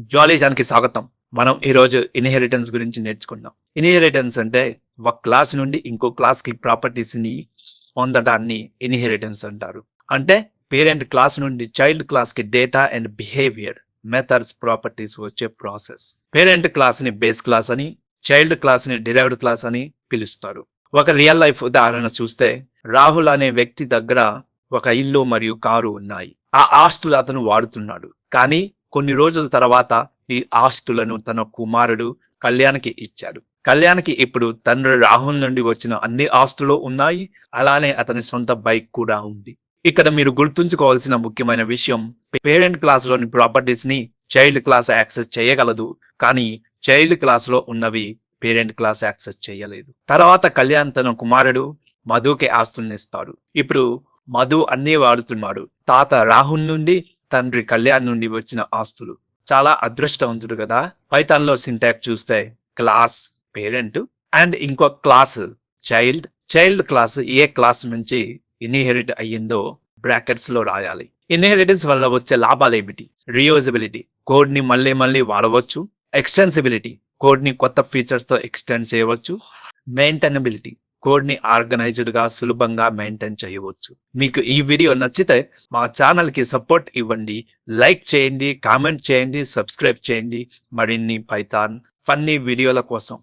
జాలీజానికి స్వాగతం. మనం ఈరోజు ఇన్హెరిటెన్స్ గురించి నేర్చుకుందాం ఇన్హెరిటెన్స్ అంటే ఒక క్లాస్ నుండి ఇంకో క్లాస్కి ప్రాపర్టీస్ని పొందడాన్ని ఇన్హెరిటెన్స్ అంటారు. అంటే పేరెంట్ క్లాస్ నుండి చైల్డ్ క్లాస్కి data and behaviour methods properties వచ్చే ప్రాసెస్. పేరెంట్ క్లాస్ని బేస్ క్లాస్ అని చైల్డ్ క్లాస్ని డిరైవ్డ్ క్లాస్ అని పిలుస్తారు. ఒక రియల్ లైఫ్ ఉదాహరణ చూస్తే రాహుల్ అనే వ్యక్తి దగ్గర ఒక ఇల్లు మరియు కారు ఉన్నాయి. ఆ ఆస్తులు అతను వాడుతున్నాడు. కానీ కొన్ని రోజుల తర్వాత ఈ ఆస్తులను తన కుమారుడు కళ్యాణ్కి ఇచ్చాడు. కళ్యాణ్కి ఇప్పుడు తండ్రి రాహుల్ నుండి వచ్చిన అన్ని ఆస్తులు ఉన్నాయి. అలానే అతని సొంత బైక్ కూడా ఉంది. ఇక్కడ మీరు గుర్తుంచుకోవాల్సిన ముఖ్యమైన విషయం పేరెంట్ క్లాస్లోని ప్రాపర్టీస్ని చైల్డ్ క్లాస్ యాక్సెస్ చేయగలదు. కానీ చైల్డ్ క్లాస్లో ఉన్నవి పేరెంట్ క్లాస్ యాక్సెస్ చేయలేదు. తర్వాత కళ్యాణ్ తన కుమారుడు మధుకి ఆస్తుల్ని ఇస్తాడు. ఇప్పుడు మధు అన్నీ వాడుతున్నాడు. తాత రాహుల్ నుండి తండ్రి కళ్యాణ్ నుండి వచ్చిన ఆస్తులు. చాలా అదృష్టవంతుడు కదా. పైతాన్లో సింటాక్ చూస్తే క్లాస్ పేరెంట్ అండ్ ఇంకో క్లాస్ చైల్డ్. చైల్డ్ క్లాస్ ఏ క్లాస్ నుంచి ఇన్హెరిట్ అయ్యిందో బ్రాకెట్స్లో రాయాలి. ఇన్హెరిటెన్స్ వల్ల వచ్చే లాభాలు ఏమిటి? రియూజబిలిటీ. కోడ్ని మళ్ళీ మళ్ళీ వాడవచ్చు. ఎక్స్టెన్సిబిలిటీ. కోడ్ని కొత్త ఫీచర్స్తో ఎక్స్టెండ్ చేయవచ్చు. మెయింటైనబిలిటీ. కోడ్ని ఆర్గనైజ్డ్గా సులభంగా మెయింటైన్ చేయవచ్చు. మీకు ఈ వీడియో నచ్చితే మా ఛానల్కి సపోర్ట్ ఇవ్వండి. లైక్ చేయండి కామెంట్ చేయండి సబ్స్క్రైబ్ చేయండి. మరిన్ని పైథాన్ ఫన్నీ వీడియోల కోసం.